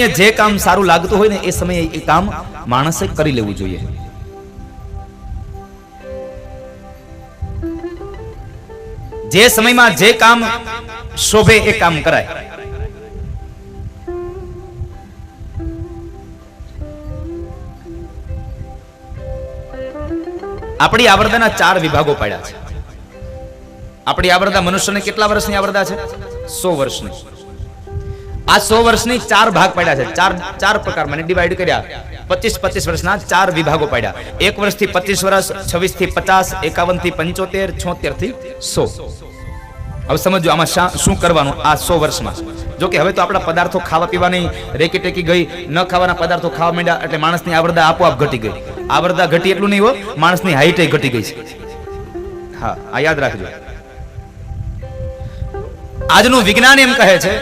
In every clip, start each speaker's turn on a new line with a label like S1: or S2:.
S1: સમયે જે કામ સારું લાગતું હોય ને એ સમયે એ કામ માણસે કરી લેવું જોઈએ. જે સમયમાં જે કામ શોભે એ કામ કરાય. આપણી આવરદાના ચાર વિભાગો પાડ્યા છે. આપણી આવરદા મનુષ્યને કેટલા વર્ષની આવરદા છે? સો વર્ષની. આ સો વર્ષની ચાર ભાગ પાડ્યા છે. ચાર ચાર પ્રકાર મને ડિવાઈડ કર્યા. પચીસ પચીસ વર્ષના ચાર વિભાગો પાડ્યા. એક વર્ષથી પચીસ વર્ષ છવ્વીસથી પચાસ એકાવનથી પંચોતેર છોતેરથી સો. હવે સમજો આમાં શું કરવાનું આ સો વર્ષમાં? જો હવે તો આપણા પદાર્થો ખાવા પીવાની રેકી ટેકી ગઈ, ન ખાવાના પદાર્થો ખાવા માંડ્યા એટલે માણસની આવરદા આપોઆપ ઘટી ગઈ. આવરદા ઘટી એટલું નહીં હો, માણસની હાઈટ ઘટી ગઈ છે. હા, આ યાદ રાખજો. આજનું વિજ્ઞાન એમ કહે છે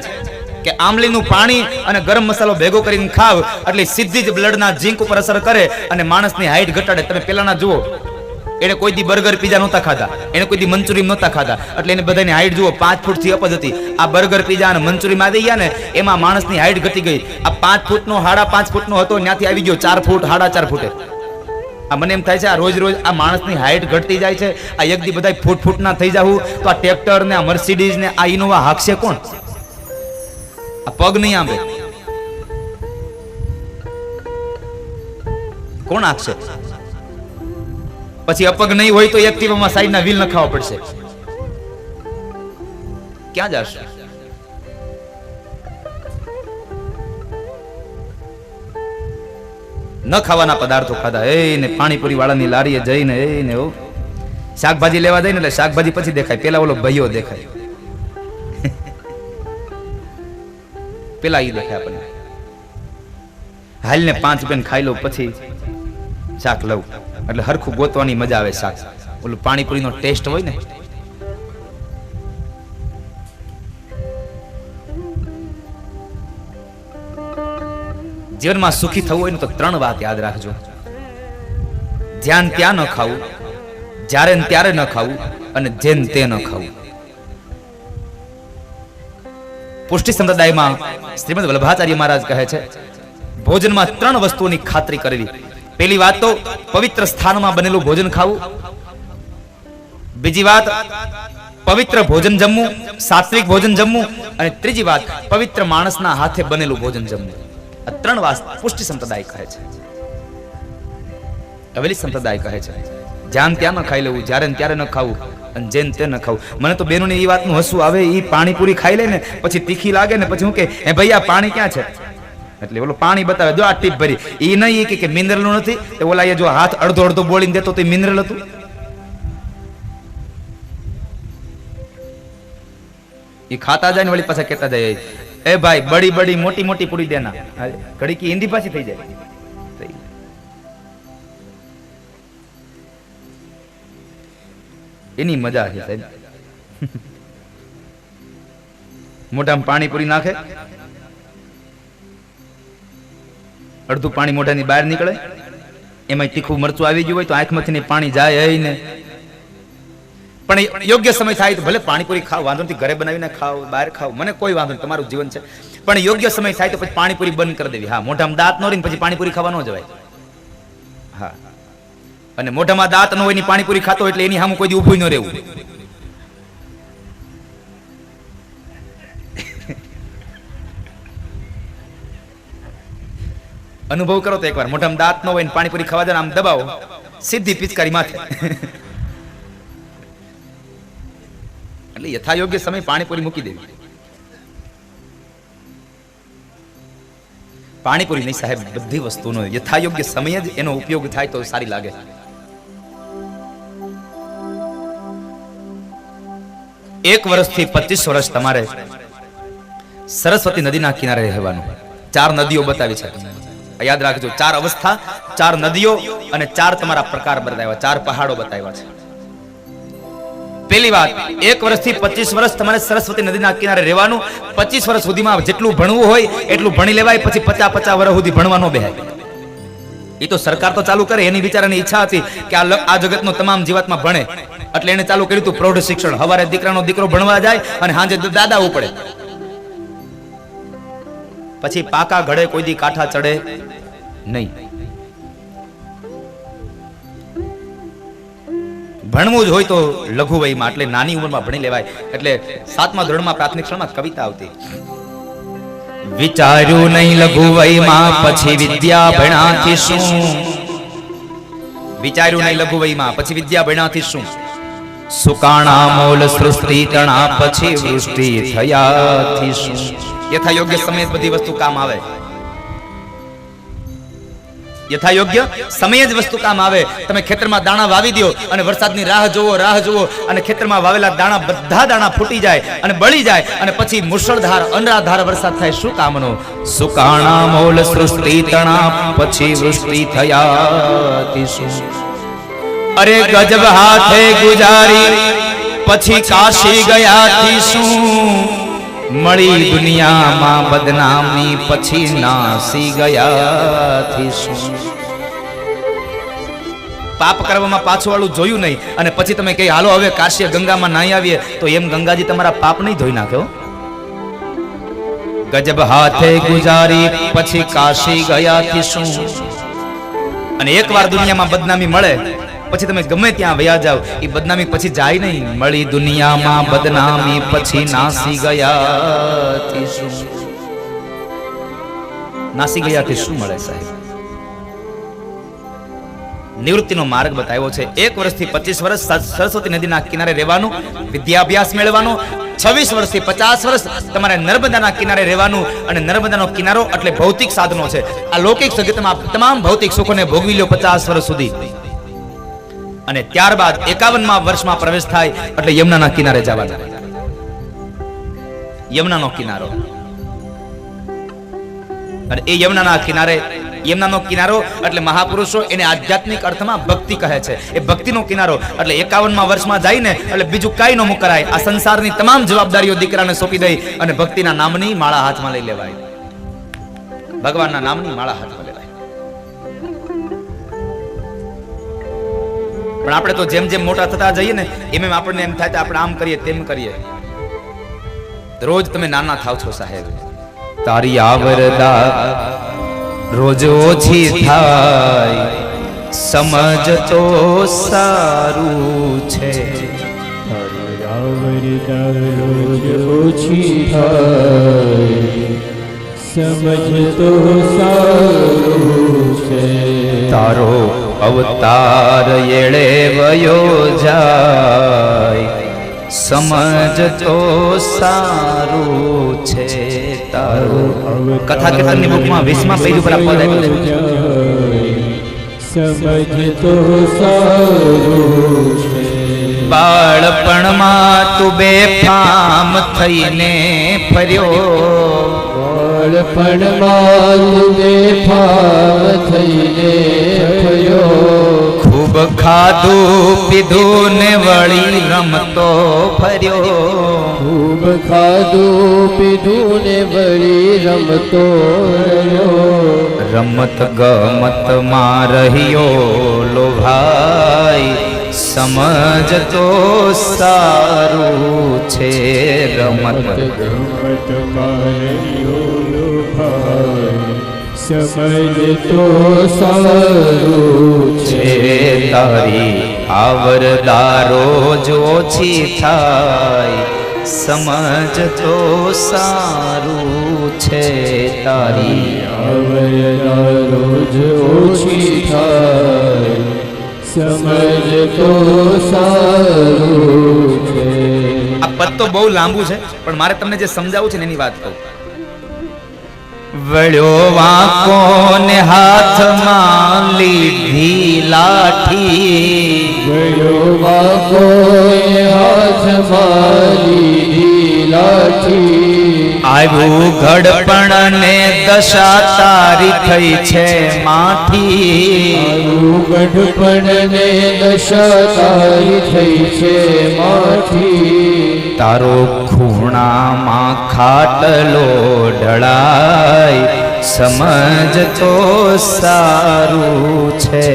S1: કે આમલીનું પાણી અને ગરમ મસાલો ભેગો કરીને ખાવ એટલે સીધી જ બ્લડના ઝીંક ઉપર અસર કરે અને માણસની હાઈટ ઘટાડે. તમે પેલાના જુઓ. એને કોઈ દી બર્ગર, પીઝા નહોતા ખાધા. એને કોઈ દી મંચુરિયન નહોતા ખાધા. એટલે એને બધાની હાઈટ જુઓ, પાંચ ફૂટથી અપજ હતી. આ બર્ગર, પીઝા અને મંચુરિયન આવી ગયા ને, એમાં માણસની હાઈટ ઘટી ગઈ. આ પાંચ ફૂટનો હાડા પાંચ ફૂટનો હતો, ત્યાંથી આવી ગયો ચાર ફૂટ, હાડા ચાર ફૂટે. આ મને એમ થાય છે, આ રોજ રોજ આ માણસની હાઈટ ઘટતી જાય છે. આ દી બધા ફૂટ ફૂટના થઈ જાવું તો આ ટ્રેક્ટર ને આ મર્સિડીઝ ને આ ઇનોવા હાકશે કોણ? આ પગ નહીં આંબે. કોણ હાંકશે પછી અપગ નહીં હોય તો એક્ટિવામાં સાઈડના વ્હીલ નખાવા પડશે. ક્યાં જશે? ન ખાવાના પદાર્થો ખાધા. એ ને પાણીપુરી વાળાની લારીએ જઈને એ ને શાકભાજી લેવા જઈને એટલે શાકભાજી પછી દેખાય. પેલા ઓલો ભાઈઓ દેખાય. પેલા ઈ દેખાય આપણને હાલ ને પાંચ બેન ખાઈ લઉં પછી શાક લઉં. એટલે હરખું ગોતવાની મજા આવે શાક. ઓલું પાણીપુરીનો ટેસ્ટ હોય ને. જીવનમાં સુખી થવું હોય ને તો ત્રણ વાત યાદ રાખજો. જ્યાં ને ત્યાં ન ખાવું, જ્યારે ત્યારે ન ખાવું અને જેન તે ન ખાવું. પુષ્ટિ સંપ્રદાયમાં શ્રીમદ વલ્ભાચાર્ય મહારાજ કહે છે, ભોજનમાં ત્રણ વસ્તુઓની ખાતરી કરવી પેલી વાત તો પવિત્ર સ્થાનમાં બનેલું ભોજન ખાવું. બીજી વાત, પવિત્ર ભોજન જમવું, સાત્વિક ભોજન જમવું અને ત્રીજી વાત, પવિત્ર માણસના હાથે બનેલું ભોજન જમવું. આ ત્રણ વાત પુષ્ટિ સંપ્રદાય કહે છે. હવેલી સંપ્રદાય કહે છે જ્યાં ત્યાં ન ખાઈ લેવું, જ્યારે ત્યારે ન ખાવું. અને જેન તે ન ખાવું. મને તો બેનોને એ વાતનું હસવું આવે એ પાણીપુરી ખાઈ લે ને, પછી તીખી લાગે ને, પછી હું કે એ ભાઈ આ પાણી ક્યાં છે? એટલે ઓલો પાણી બતાવે, જો આ ટીપ ભરી. એ નહીં કે- કે મિનરલનું નથી. એ ઓલા એ જો હાથ અડધો અડધો બોલીને દેતો તો મિનરલ હતું. એ ખાતા જાય ને વળી પાછા કહેતા જાય, એ ભાઈ, બડી બડી મોટી મોટી પૂરી દેના. ઘડી કે હિન્દી પાછી થઈ જાય. એની મજા છે સાહેબ. મોઢામાં પાણીપુરી નાખે. અડધું પાણી મોઢાની બહાર નીકળે. એમાં તીખું મરચું આવી ગયું હોય તો આંખમાંથી ને પાણી જાય ને. પણ યોગ્ય સમય થાય તો ભલે પાણીપુરી ખાવ, વાંધો નથી, ઘરે બનાવીને ખાવ, બહાર ખાવ, મને કોઈ વાંધો નહીં તમારું જીવન છે. પણ યોગ્ય સમય થાય તો પછી પાણીપુરી બંધ કરી દેવી. હા, મોઢામાં દાંત નો રહીને પછી પાણીપુરી ખાવા ન જવાય. અને મોઢામાં દાંત ન હોયની પાણીપુરી ખાતો એટલે એની સામે કોઈ ઊભું ન રહેવું. અનુભવ કરો તો એકવાર. મોઢામાં દાંત ન હોય ને પાણીપુરી ખાવા જાય આમ દબાવો. સીધી પિચકારી માથે. એટલે યથાયોગ્ય સમય પાણીપુરી મૂકી દેવી. પાણીપુરી નહીં સાહેબ, બધી વસ્તુનો યથાયોગ્ય સમય જ એનો ઉપયોગ થાય તો સારી લાગે. એક વર્ષથી પચીસ વર્ષ તમારે સરસ્વતી નદીના કિનારે રહેવાનું. ચાર નદીઓ બતાવી છે યાદ રાખજો, ચાર અવસ્થા, ચાર નદીઓ અને ચાર તમારા પ્રકાર બતાવ્યા, ચાર પહાડો બતાવ્યા છે. પેલી વાત, એક વર્ષથી પચીસ વર્ષ તમારે સરસ્વતી નદીના કિનારે રહેવાનું. પચીસ વર્ષ સુધીમાં જેટલું ભણવું હોય, એટલું ભણી લેવાય, પછી પચાસ પચાસ વર્ષ સુધી ભણવાનો બે એ તો સરકાર તો ચાલુ કરે, એની બિચારાની ઈચ્છા હતી કે આ જગતનો તમામ જીવાતમાં ભણે. એટલે એને ચાલુ કર્યું હતું પ્રૌઢ શિક્ષણ. સવારે દીકરાનો દીકરો ભણવા જાય અને સાંજે દાદા ઉપડે. પછી પાકા ઘડે કોઈ દી કાંઠા ચડે નહીં. ભણવું જ હોય તો લઘુ વયમાં, એટલે નાની ઉંમરમાં ભણી લેવાય. એટલે સાતમા ધોરણમાં પ્રાથમિક શાળામાં કવિતા આવતી. વિચાર્યું નહીં લઘુ વયમાં, પછી વિદ્યા ભણાથી શું? વિચાર્યું નહીં લઘુ વયમાં, પછી વિદ્યા ભણાથી શું? સુકાણા મૂળ સૃષ્ટિ તણા પછી વૃષ્ટિ થયાથી શું? યથા યોગ્ય સમયે બધી વસ્તુ કામ આવે. યથા યોગ્ય સમયે જ વસ્તુ કામ આવે. તમે ખેતરમાં દાણા વાવી દો અને વરસાદની રાહ જોવો રાહ જોવો અને ખેતરમાં વાવેલા દાણા બધા દાણા ફૂટી જાય અને બળી જાય અને પછી મુશળધાર, અનરાધાર વરસાદ થાય. શું કામનો? સુકાણા મોલ સૃષ્ટિ તણા પછી વૃષ્ટિ થયાથી શું? અરે ગજબ હાથે ગુજારી પછી કાશી ગયાથી શું? મળી દુનિયામાં બદનામી પછી નાસી ગયાથી શું? પાપ કરવામાં પાછું વાળું જોયું નહીં. અને પછી તમે કહી હાલો હવે કાશ્ય ગંગામાં નાહી આવીએ. તો એમ ગંગાજી તમારા પાપ નહીં ધોઈ નાખ્યો ગજબ હાથે ગુજારી પછી કાશી ગયાથી શું? અને એકવાર દુનિયામાં બદનામી મળે પછી તમે ગમે ત્યાં વયા જાવ એ બદનામી પછી જાય નહીં. મળી દુનિયામાં બદનામી પછી નાસી ગયાથી શું નાસી ગયાથી શું મળે સાહેબ. નિવૃત્તિનો માર્ગ બતાવ્યો છે. એક વર્ષથી પચીસ વર્ષ સરસ્વતી નદીના કિનારે રહેવાનું, વિદ્યાભ્યાસ મેળવવાનો, છવ્વીસ વર્ષથી પચાસ વર્ષ તમારે નર્મદાના કિનારે રહેવાનું અને નર્મદાનો કિનારો એટલે ભૌતિક સાધનો છે. આ લૌકિક જગતમાં તમામ ભૌતિક સુખોને ભોગવી લો પચાસ વર્ષ સુધી. અને ત્યારબાદ એકાવનમાં વર્ષમાં પ્રવેશ થાય એટલે યમુનાના કિનારે જવાના. યમુનાનો કિનારો. અને એ યમુનાના કિનારે, યમુનાનો કિનારો એટલે મહાપુરુષો એને આધ્યાત્મિક અર્થમાં ભક્તિ કહે છે. એ ભક્તિનો કિનારો એટલે એકાવનમાં વર્ષમાં જઈને એટલે બીજું કાંઈ ન મુકરાય. આ સંસારની તમામ જવાબદારીઓ દીકરાને સોંપી દઈ અને ભક્તિના નામની માળા હાથમાં લઈ લેવાય. ભગવાનના નામની માળા હાથમાં પણ આપણે તો જેમ જેમ મોટા થતા જઈએ ને, એમ એમ આપણને એમ થાય આપણે આમ કરીએ, તેમ કરીએ. રોજ તમે નાના થાવ છો સાહેબ. તારી આવરદા રોજ ઓછી થાય. સમજ તો સારું છે.
S2: સમજ તો સારું છે.
S1: તારો અવતાર એળે વયો જાય. સમજ તો સારું છે તારું. કથા કીર્તનની બુકમાં વીસમા પેજ ઉપર આ પદ આપ્યું
S2: સમજ તો સારું છે.
S1: બાળપણમાં તું બેફામ થઈને ફર્યો.
S2: બાળપણમાં તુમે ભાવ થઈને થયો
S1: ખૂબ ખાધું પીધું ને વળી રમતો ફર્યો.
S2: ખૂબ ખાધું પીધું ને વળી રમતો રહ્યો
S1: રમત ગમતમાં રહ્યો લોભાઈ સમજ તો સારું છે રમત.
S2: ગમતમાં ભાઈ સમજ તો સારું
S1: છે તારી આવરદારો જો ઓછી થાય સમજ તો સારું છે તારી
S2: આવરદારો જો ઓછી થાય સમજ તો સારું છે.
S1: આ પદ તો બહુ લાંબુ છે પણ મારે તમને જે સમજાવવું છે ને એની વાત કહું. વળ્યો વાંકો ને હાથમાં લીધી લાઠી.
S2: ગયો વાગો હાથમાં લીધી લાઠી.
S1: આવ્યું ઘડપણ ને દશા તારી થઈ છે માઠી.
S2: ઘડપણ ને દશા તારી થઈ છે માઠી.
S1: તારો ખૂણામાં ખાટલો ઢળાય સમજ તો સારું છે.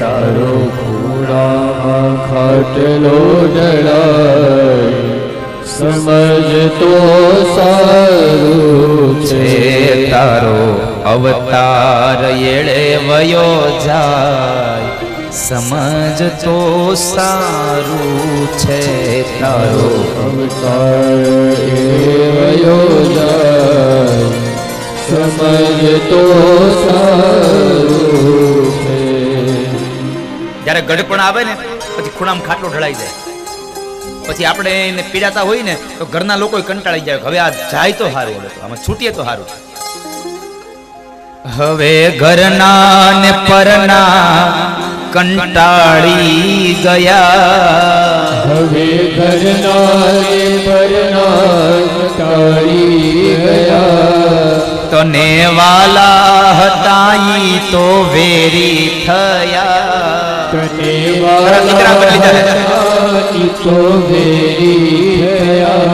S2: તારો ખૂણામાં ખાટલો ડળાય સમજતો સારું
S1: છે. તારો અવતાર એળે વયો જાય. સમજ તો સારું છે. તારો
S2: અવતાર વયો જાય. સમજતો સારું છે.
S1: જ્યારે ગઢપણ આવે ને, પછી ખૂણામાં ખાટલો ઢળાઈ જાય. પછી આપણે એને પીડાતા હોય ને તો ઘરના લોકો કંટાળી જાય હવે આ જાય તો સારું હવે આમાં છૂટીએ તો સારું હવે ઘરના ને પરના કંટાળી ગયા.
S2: હવે ઘરના ને પરના ટાળી ગયા.
S1: તને વાલા હતા તો વેરી થયા.
S2: થયા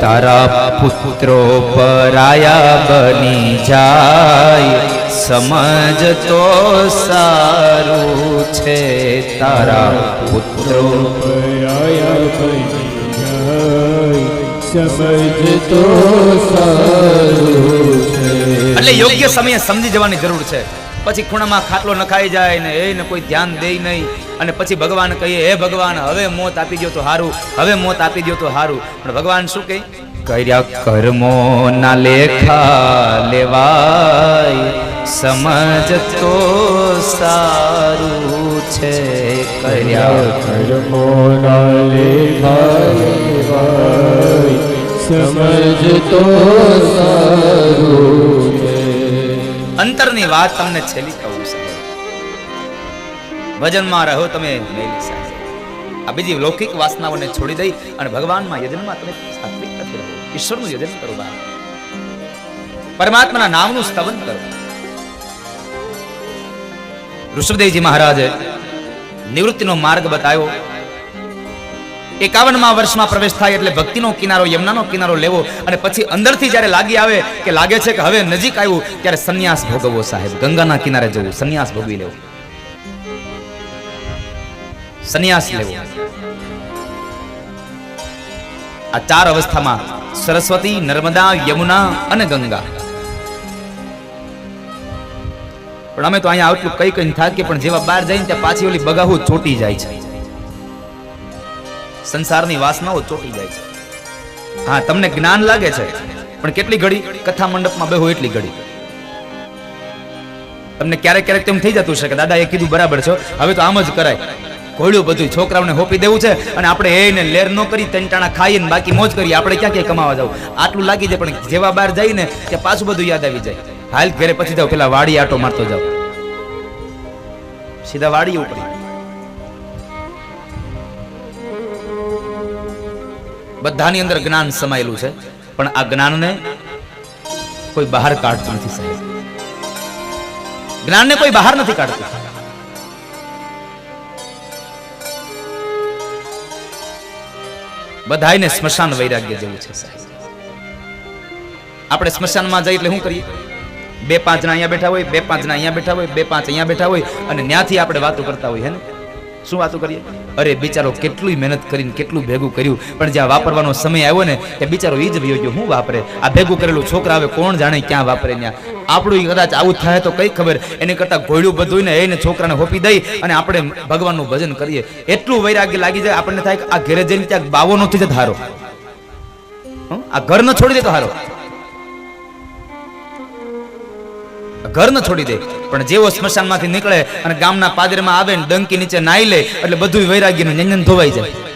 S1: તારા પુત્રો પરાયા બની જાય સમજ તો સારું છે તારા પુત્રો
S2: પરાયા બની જાય સમજ તો સારું છે
S1: એટલે યોગ્ય સમયે સમજી જવાની જરૂર છે. પછી ખૂણામાં ખાટલો નખાઈ જાય ને એને કોઈ ધ્યાન દે નહીં. અને પછી ભગવાન કહીએ હે ભગવાન, હવે મોત આપી દો તો હારું. હવે મોત આપી દો તો હારું. પણ ભગવાન શું કહે? કર્યા કર્મો ના લેખા લેવાય. સમજ તો સારું છે. કર્યા
S2: કર્મો ના લેખાય સમજ તો સારું
S1: અંતરની વાત તમને છેલ્લી કહું છે. ભજનમાં રહો તમે મેલી સાહેબ આ બીજી લૌકિક વાસનાઓને છોડી દઈ અને ભગવાનમાં યજનમાં તમે સાત્વિકતાથી રહો. ઈશ્વરનું યજન કરો બા પરમાત્માના નામનું સ્તવન કરો. ઋષભદેવજી મહારાજે નિવૃત્તિનો માર્ગ બતાવ્યો. એકાવનમાં વર્ષમાં પ્રવેશ થાય એટલે ભક્તિનો કિનારો, યમુનાનો કિનારો લેવો અને પછી અંદરથી જ્યારે લાગી આવે કે લાગે છે કે હવે નજીક આવ્યું, ત્યારે સંન્યાસ ભોગવવો સાહેબ, ગંગાના કિનારે જવું, સંન્યાસ ભોગવી લેવો. સંન્યાસ લેવો. આ ચાર અવસ્થામાં સરસ્વતી, નર્મદા, યમુના અને ગંગા. પણ અમે તો અહીંયા આટલું કઈ કઈ થાકીએ, પણ જેવા બહાર જઈને ત્યાં પાછી ઓલી બગાહુ ચોટી જાય છે. સંસારની વાસનાઓ ચોટી જાય છે. હા, તમને જ્ઞાન લાગે છે, પણ કેટલી ઘડી કથા મંડપમાં બેહો એટલી ઘડી. તમને ક્યારેક ક્યારેક તેમ થઈ જતું છે કે દાદા એ કીધું બરાબર છે, હવે તો આમ જ કરાય. ઘોડ્યું બધું છોકરાઓને હોપી દેવું છે અને આપણે એને લેર ન કરી તંટાણા ખાઈને બાકી મોજ કરીએ, આપણે ક્યાં ક્યાં કમાવા જાવ. આટલું લાગી જાય, પણ જેવા બહાર જઈને ત્યાં પાછું બધું યાદ આવી જાય. હાલ ઘરે પછી જાવ પેલા વાડી આટો મારતો જાવ સીધા વાડી ઉપડી. બધાની અંદર જ્ઞાન સમાયેલું છે, પણ આ જ્ઞાનને કોઈ બહાર કાઢતું નથી સાહેબ. જ્ઞાનને કોઈ બહાર નથી કાઢતું. બધાને સ્મશાન વૈરાગ્ય જેવું છે સાહેબ. આપણે સ્મશાનમાં જઈએ એટલે શું કરીએ? બે પાંચ ના અહીંયા બેઠા હોય, બે પાંચ ના અહીંયા બેઠા હોય, બે પાંચ અહીંયા બેઠા હોય અને ત્યાંથી આપણે વાતો કરતા હોય, હે ને? શું વાતો કરીએ? અરે, બિચારો કેટલું મહેનત કરીને કેટલું ભેગું કર્યું. પણ જ્યાં વાપરવાનો સમય આવ્યો ને તે બિચારો એ જ ગયો. હું વાપરે? આ ભેગું કરેલું છોકરા આવે કોણ જાણે ક્યાં વાપરે ત્યાં આપણું કદાચ આવું થાય તો કઈ ખબર. એની કરતા ઘોડ્યું બધું ને એને છોકરાને હોપી દઈ અને આપણે ભગવાનનું ભજન કરીએ. એટલું વૈરાગ્ય લાગી જાય આપણને થાય કે આ ઘરે જઈને ત્યાં બાવો નથી જતો હારો. આ ઘર ન છોડી દે તો હારો. ઘર ન છોડી દે. પણ જેવો સ્મશાનમાંથી નીકળે અને ગામના પાદરમાં આવે ને ડંકી નીચે નાઈ લે, એટલે બધું વૈરાગ્યનું નંજન ધોવાઈ જાય.